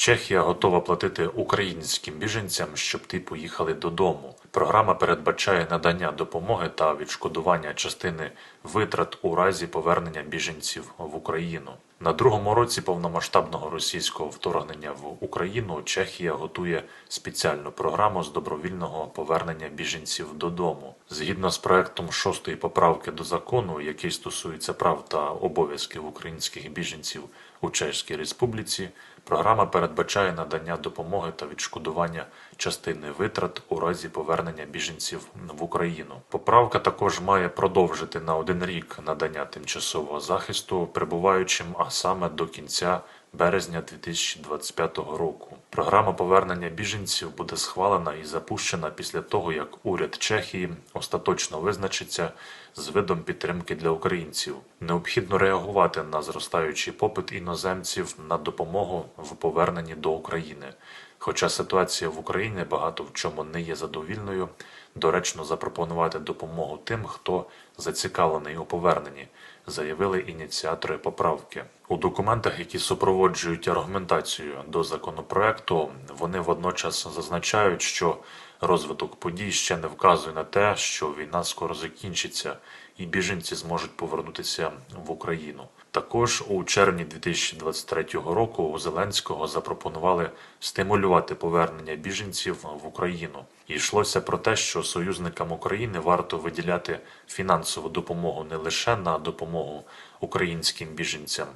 Чехія готова платити українським біженцям, щоб ті поїхали додому. Програма передбачає надання допомоги та відшкодування частини витрат у разі повернення біженців в Україну. На другому році повномасштабного російського вторгнення в Україну Чехія готує спеціальну програму з добровільного повернення біженців додому. Згідно з проектом шостої поправки до закону, який стосується прав та обов'язків українських біженців у Чеській Республіці, програма передбачає надання допомоги та відшкодування частини витрат у разі повернення біженців в Україну. Поправка також має продовжити на один рік надання тимчасового захисту прибуваючим, а саме до кінця березня 2025 року. Програма повернення біженців буде схвалена і запущена після того, як уряд Чехії остаточно визначиться з видом підтримки для українців. Необхідно реагувати на зростаючий попит іноземців на допомогу в поверненні до України. Хоча ситуація в Україні багато в чому не є задовільною, доречно запропонувати допомогу тим, хто зацікавлений у поверненні, заявили ініціатори поправки. У документах, які супроводжують аргументацію до законопроекту, вони водночас зазначають, що розвиток подій ще не вказує на те, що війна скоро закінчиться і біженці зможуть повернутися в Україну. Також у червні 2023 року у Зеленського запропонували стимулювати повернення біженців в Україну. І йшлося про те, що союзникам України варто виділяти фінансову допомогу не лише на допомогу українським біженцям,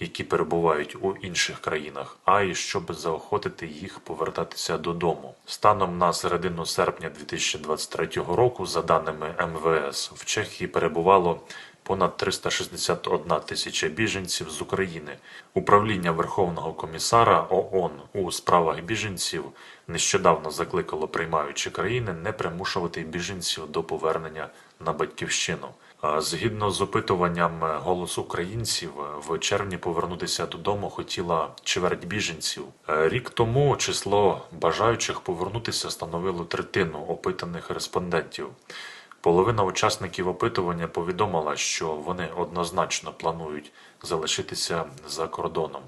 які перебувають у інших країнах, а й щоб заохотити їх повертатися додому. Станом на середину серпня 2023 року, за даними МВС, в Чехії перебувало понад 361 тисяча біженців з України. Управління Верховного комісара ООН у справах біженців нещодавно закликало приймаючі країни не примушувати біженців до повернення на батьківщину. Згідно з опитуванням «Голос українців», в червні повернутися додому хотіла чверть біженців. Е, Рік тому число бажаючих повернутися становило третину опитаних респондентів. Половина учасників опитування повідомила, що вони однозначно планують залишитися за кордоном.